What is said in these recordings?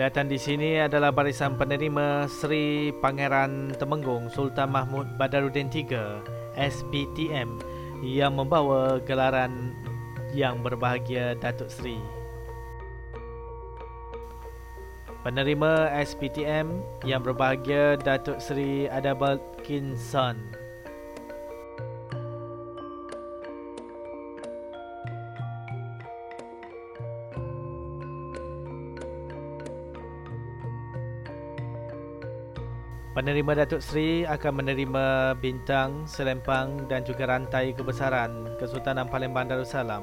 Kelihatan di sini adalah barisan penerima Sri Pangeran Temenggung Sultan Mahmud Badaruddin III SPTM yang membawa gelaran yang berbahagia Datuk Seri. Penerima SPTM yang berbahagia Datuk Seri Adabal Penerima Datuk Seri akan menerima bintang, selempang dan juga rantai kebesaran Kesultanan Palembang Darussalam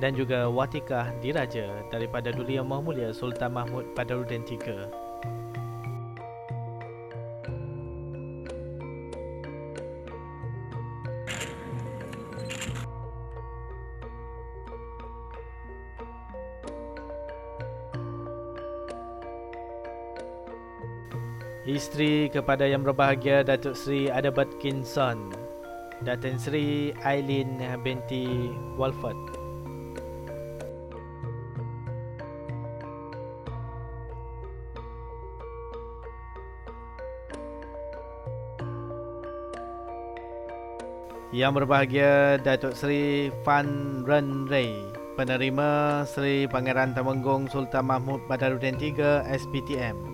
dan juga watikah diraja daripada Duli Yang Maha Mulia Sultan Mahmud Badaruddin III. Isteri kepada yang berbahagia Datuk Seri Adabat Kinson Datin Seri Aileen binti Walford. Yang berbahagia Datuk Seri Fan Ren Ray Penerima Seri Pangeran Temenggung Sultan Mahmud Badaruddin III SPTM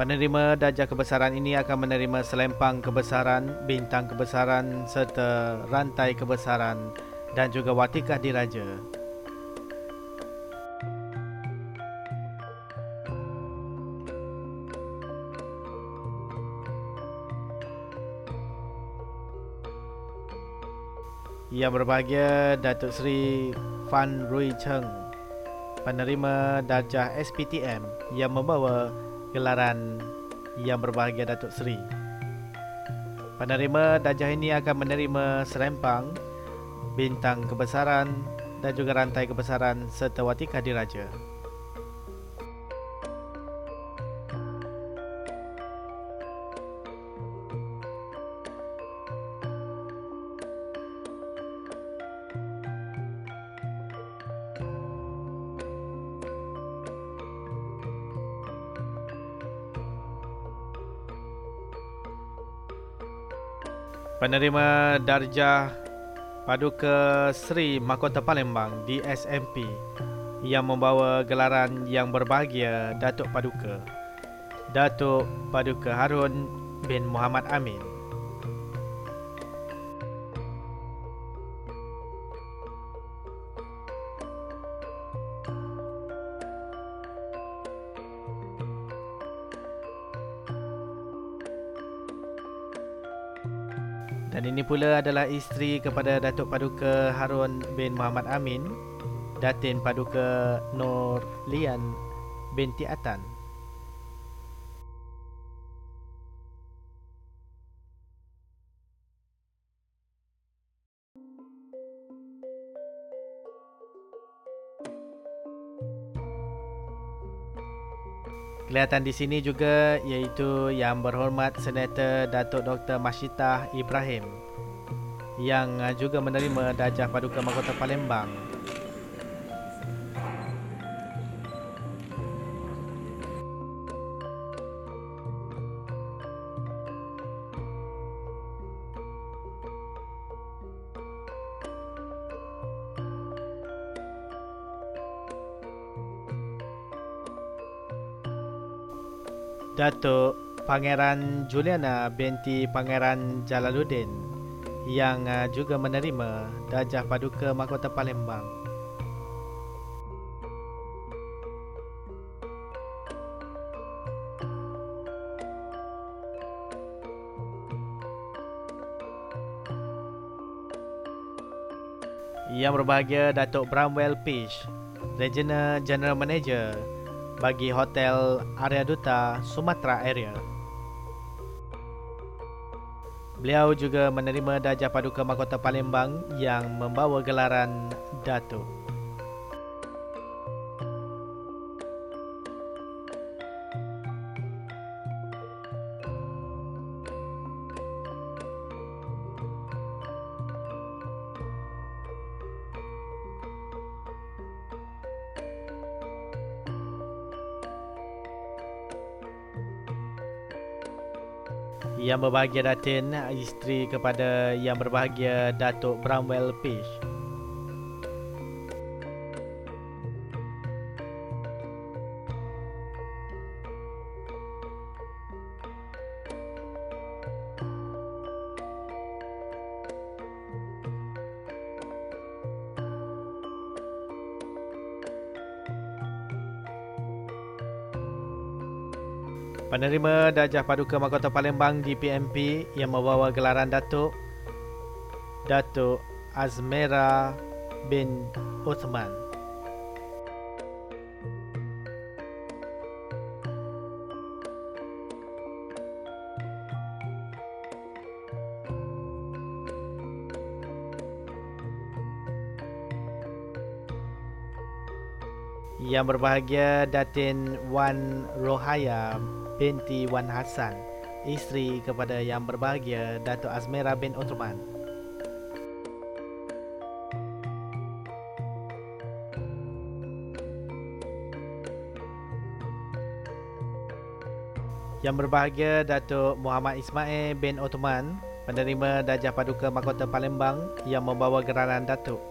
Penerima darjah kebesaran ini akan menerima selempang kebesaran, bintang kebesaran serta rantai kebesaran dan juga watikah diraja. Yang berbahagia Datuk Seri Fan Rui Cheng, penerima darjah SPTM yang membawa gelaran yang berbahagia Datuk Seri. Penerima darjah ini akan menerima serempang, bintang kebesaran dan juga rantai kebesaran serta watikah diraja. Penerima darjah Paduka Sri Mahkota Palembang di SMP yang membawa gelaran yang berbahagia Datuk Paduka. Datuk Paduka Harun bin Muhammad Amin pula adalah isteri kepada Datuk Paduka Harun bin Muhammad Amin Datin Paduka Nur Lian binti Atan Kelihatan di sini juga iaitu yang berhormat Senator Datuk Dr. Masyitah Ibrahim yang juga menerima Darjah Paduka Mahkota Palembang. Datuk Pangeran Juliana binti Pangeran Jalaluddin yang uh, juga menerima Darjah Paduka Mahkota Palembang. Yang berbahagia Datuk Bramwell Fish, Regional General Manager bagi Hotel Arya Duta Sumatera Area. Beliau juga menerima Darjah Paduka Mahkota Palembang yang membawa gelaran Datuk. Yang berbahagia Datin, isteri kepada yang berbahagia Datuk Bramwell Fish. Penerima Darjah Paduka Mahkota Palembang di PMP yang membawa gelaran Datuk Datuk Azmera bin Uthman. Yang berbahagia Datin Wan Rohaya binti Wan Hassan, isteri kepada yang berbahagia Datuk Azmera bin Uthman. Yang berbahagia Datuk Muhammad Ismail bin Uthman, penerima Darjah Paduka Mahkota Palembang yang membawa geraran Datuk.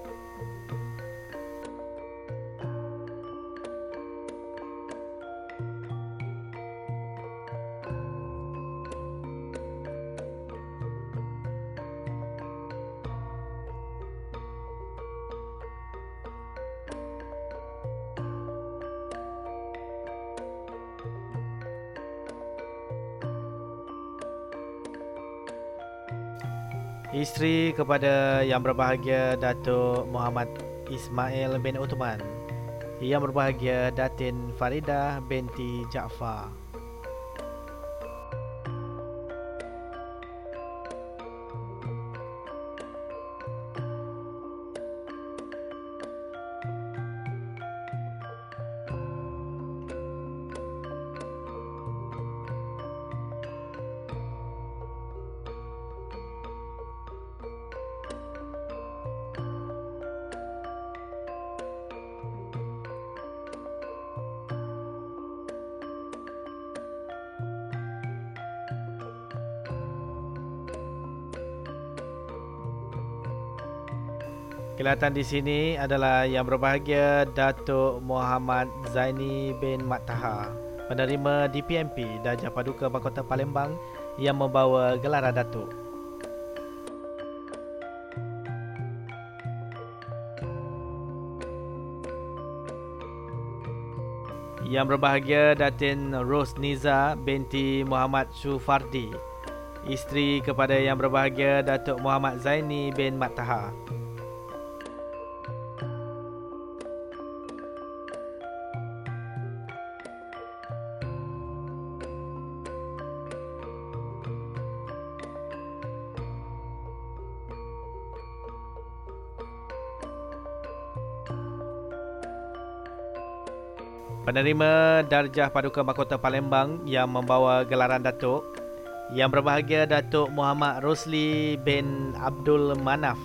Isteri kepada yang berbahagia Datuk Muhammad Ismail bin Uthman. Yang berbahagia Datin Farida binti Jaafar Kelihatan di sini adalah yang berbahagia Datuk Muhammad Zaini bin Mat Taha, penerima DPMP Darjah Paduka Mahkota Palembang yang membawa gelaran Datuk. Yang berbahagia Datin Ros Niza binti Muhammad Sufardi, isteri kepada yang berbahagia Datuk Muhammad Zaini bin Mat Taha. Penerima Darjah Paduka Mahkota Palembang yang membawa gelaran Datuk Yang berbahagia Datuk Muhammad Rosli bin Abdul Manaf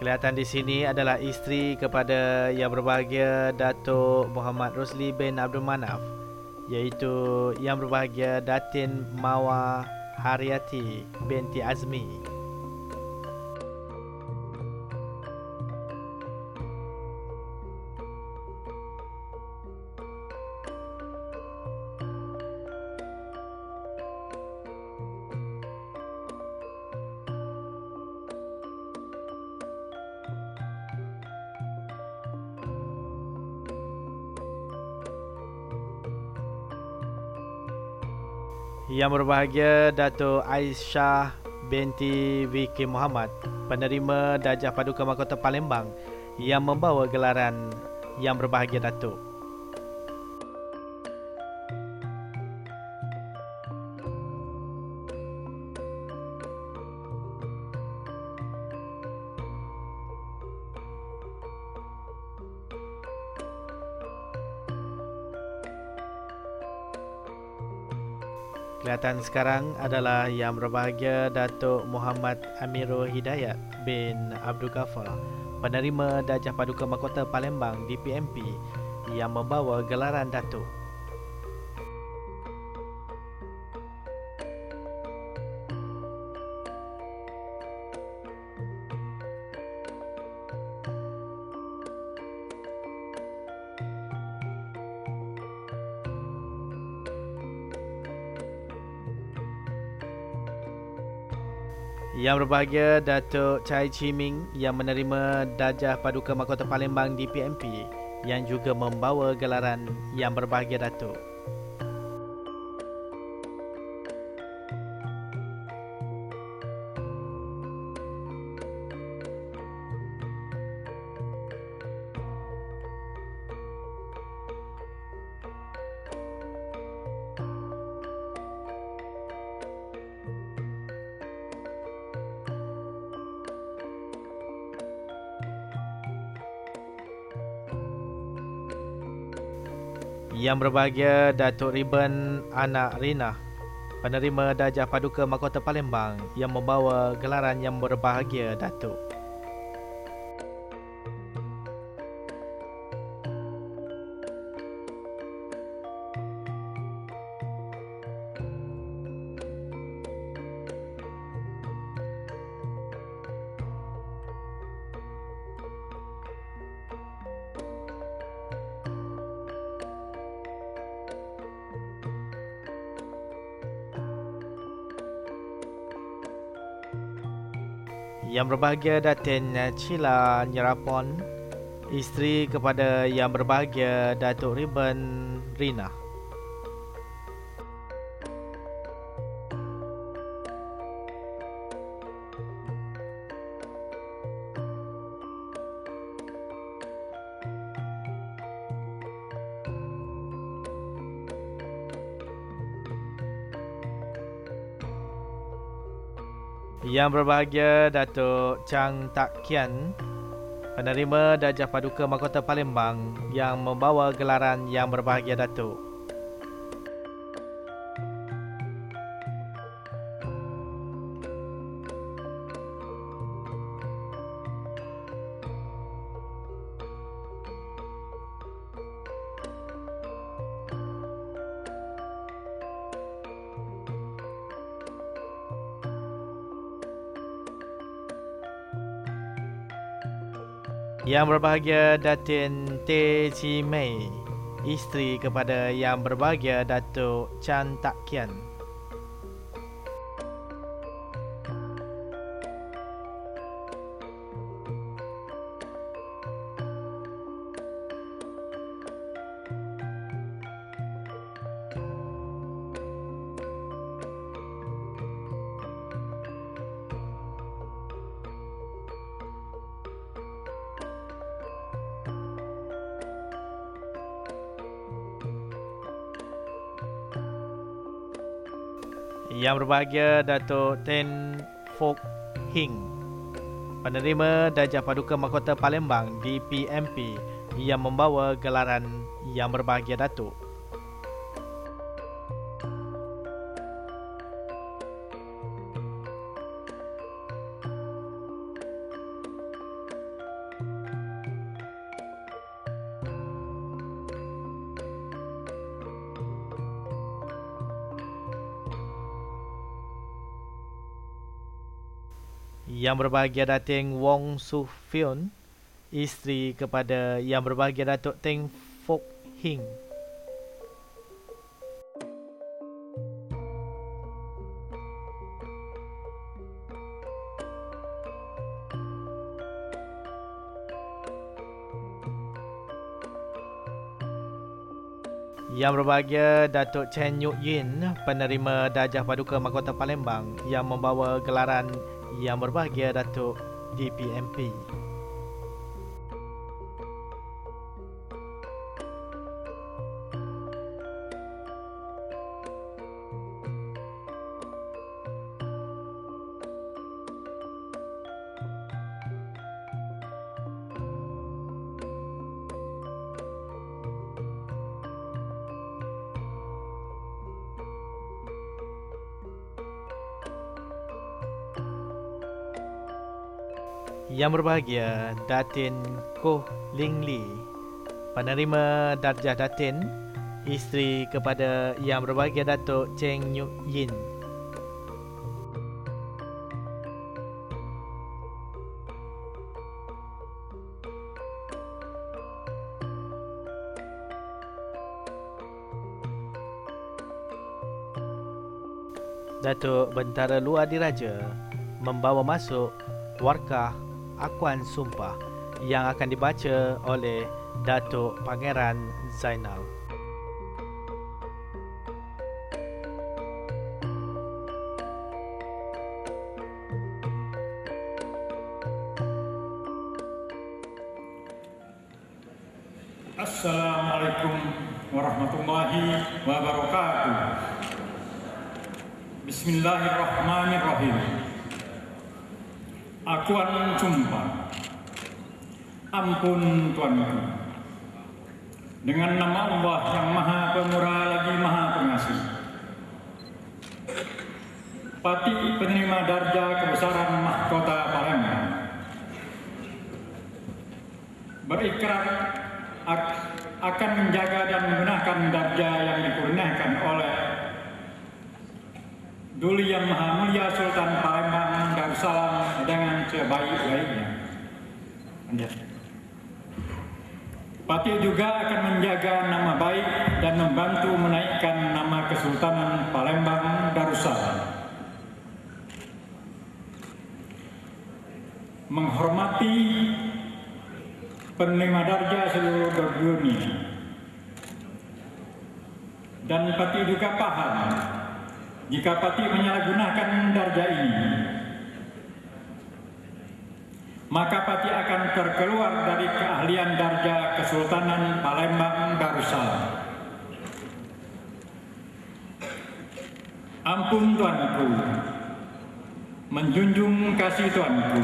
Kelihatan di sini adalah isteri kepada yang berbahagia Datuk Muhammad Rosli bin Abdul Manaf iaitu yang berbahagia Datin Mawa Haryati binti Azmi. Yang berbahagia Dato' Aisyah binti Vicky Muhammad Penerima Darjah Paduka Mahkota Palembang Yang membawa gelaran Yang berbahagia Dato' Kelihatan sekarang adalah yang berbahagia Datuk Muhammad Amirul Hidayat bin Abdul Ghaffar, penerima Darjah Paduka Mahkota Palembang DPMP yang membawa gelaran Datuk. Yang berbahagia Datuk Chai Chi Ming yang menerima Darjah Paduka Mahkota Palembang di PMP yang juga membawa gelaran Yang Berbahagia Datuk. Yang berbahagia Datuk Riben Anak Rina. Penerima Darjah Paduka Mahkota Palembang Yang membawa gelaran yang berbahagia Datuk Yang berbahagia Datin Cila Nyerapon Isteri kepada yang berbahagia Datuk Riben Rina Yang berbahagia Datuk Chang Tak Kian Penerima Darjah Paduka Mahkota Palembang Yang membawa gelaran Yang Berbahagia Datuk Yang berbahagia Datin Teh Chi Mei Isteri kepada yang berbahagia Datuk Chan Tak Kian berbahagia Datuk Ten Fok Hing Penerima Darjah Paduka Mahkota Palembang DPMP Yang membawa gelaran Yang Berbahagia Datuk Yang berbahagia Dating Wong Su Fion Isteri kepada Yang berbahagia Datuk Teng Fok Hing. Yang berbahagia Datuk Chen Yuk Yin Penerima Darjah Paduka Mahkota Palembang Yang membawa gelaran Yang berbahagia Datuk DPMP Yang berbahagia Datin Koh Ling Li. Penerima darjah Datin Isteri kepada Yang berbahagia Datuk Cheng Nyuk Yin. Datuk Bentara Luar Diraja membawa masuk warkah Akuan Sumpah yang akan dibaca oleh Datuk Pangeran Zainal. Assalamualaikum warahmatullahi wabarakatuh. Bismillahirrahmanirrahim. Akuan jumpa. Ampun Tuanku. Dengan nama Allah yang Maha Pemurah lagi Maha Pengasih. Pati penerima darjah kebesaran mahkota Palembang. Berikrar akan menjaga dan menggunakan darjah yang dikurniakan oleh Duli Yang Maha Mulia Sultan Palembang Darussalam dengan sebaik-baiknya. Pati juga akan menjaga nama baik dan membantu menaikkan nama Kesultanan Palembang Darussalam. Menghormati penerima darjah seluruh dunia. Dan Pati juga paham jika Pati menyalahgunakan darjah ini, maka Pati akan terkeluar dari keahlian darjah Kesultanan Palembang Darussalam. Ampun Tuanku, menjunjung kasih Tuanku,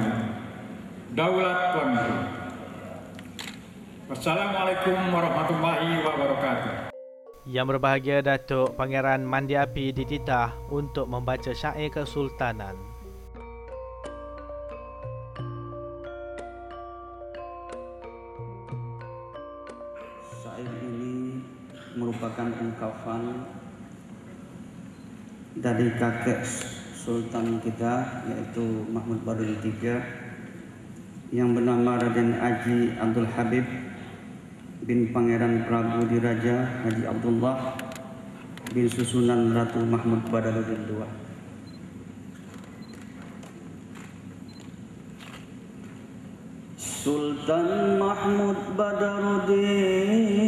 daulat Tuanku. Wassalamualaikum warahmatullahi wabarakatuh. Yang berbahagia Datuk Pangeran Mandi Api dititah untuk membaca syair kesultanan. Merupakan ungkapan dari kakek sultan kita yaitu Mahmud Baduddin III yang bernama Raden Aji Abdul Habib bin Pangeran Prabu Diraja Haji Abdullah bin susunan Ratu Mahmud Badaruddin II. Sultan Mahmud Badaruddin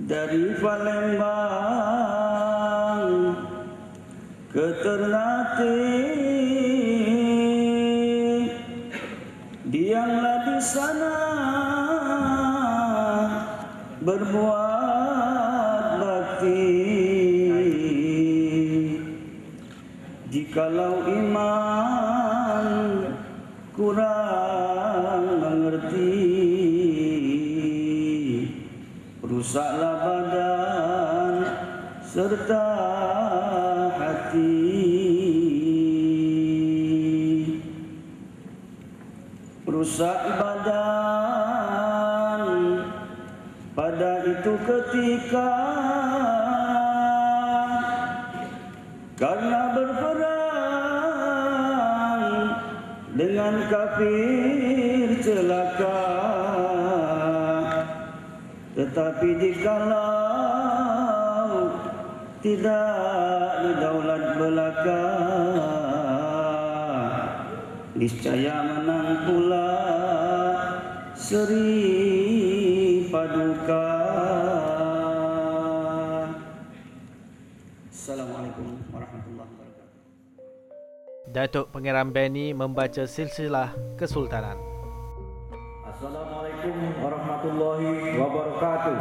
dari Palembang ke Ternate diamlah di sana berbuat bakti. Jikalau iman kurang mengerti rusaklah badan serta hati. Rusak badan pada itu ketika karena berperang dengan kafir celaka tetapi dikalau tidak di daulat belaka niscaya menang pula Sri Paduka Assalamualaikum warahmatullahi wabarakatuh Datuk Pangeran Benny membaca silsilah Kesultanan. Wabarakatuh.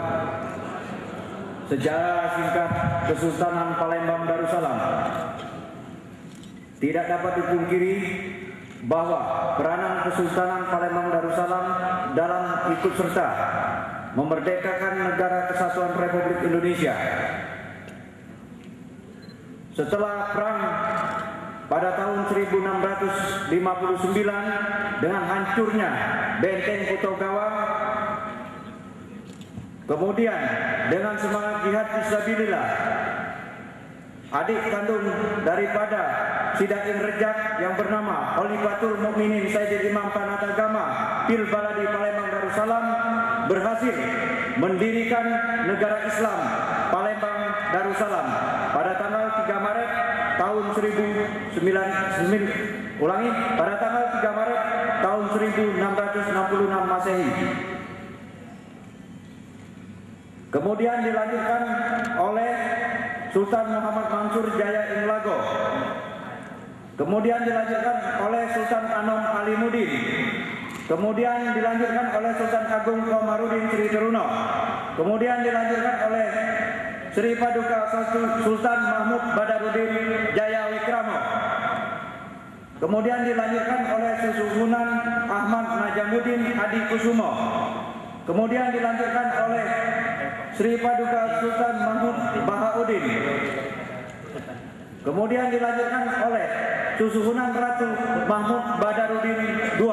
Sejarah singkat Kesultanan Palembang Darussalam. Tidak dapat dipungkiri bahwa peranan Kesultanan Palembang Darussalam dalam ikut serta memerdekakan negara kesatuan Republik Indonesia. Setelah perang pada tahun 1659 dengan hancurnya benteng Putogawa kemudian dengan semangat jihad fisabilillah adik kandung daripada Sidain Rejak yang bernama Khalifatul Mukminin Sayyidil Imam Panatagama Pil Baladi Palembang Darussalam berhasil mendirikan negara Islam Palembang Darussalam pada tanggal 3 Maret tahun 1909 ulangi pada tanggal 3 Maret tahun 1666 Masehi. Kemudian dilanjutkan oleh Sultan Muhammad Mansur Jaya Inglago. Kemudian dilanjutkan oleh Sultan Anom Alimuddin. Kemudian dilanjutkan oleh Sultan Agung Komarudin Sri Teruno. Kemudian dilanjutkan oleh Sri Paduka Sultan Mahmud Badarudin Jaya Wikramo. Kemudian dilanjutkan oleh Susuhunan Ahmad Najamuddin Adi Kusumo. Kemudian dilanjutkan oleh Sri Paduka Sultan Mahmud Bahaudin. Kemudian dilanjutkan oleh Susuhunan Ratu Mahmud Badarudin II.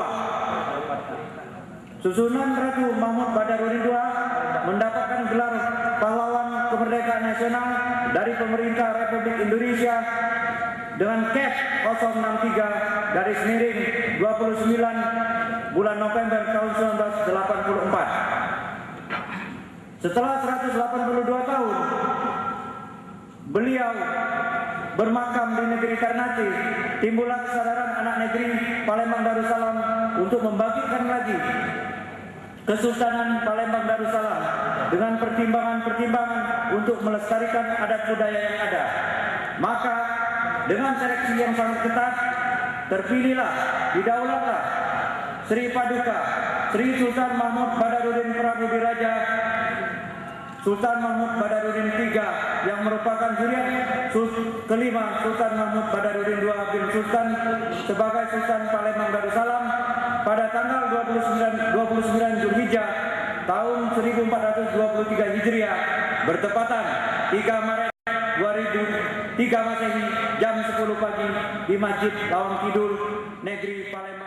Susunan Ratu Mahmud Badarudin II mendapatkan gelar pahlawan kemerdekaan nasional dari pemerintah Republik Indonesia dengan CAP 063 garis miring 29 bulan November tahun 1984. Setelah 182 tahun beliau bermakam di negeri Ternate, timbullah kesadaran anak negeri Palembang Darussalam untuk membangkitkan lagi Kesultanan Palembang Darussalam dengan pertimbangan-pertimbangan untuk melestarikan adat budaya yang ada. Maka dengan seleksi yang sangat ketat, terpilihlah, didaulatlah Sri Paduka, Sri Sultan Mahmud Badarudin Prabu Diraja, Sultan Mahmud Badarudin III yang merupakan zuriat kelima Sultan Mahmud Badarudin II bin Sultan sebagai Sultan Palembang Darussalam pada tanggal 29, 29 Zulhijjah tahun 1423 Hijriah bertepatan 3 Maret 2003 Masehi jam 10 pagi di Masjid Lawang Kidul, Negeri Palembang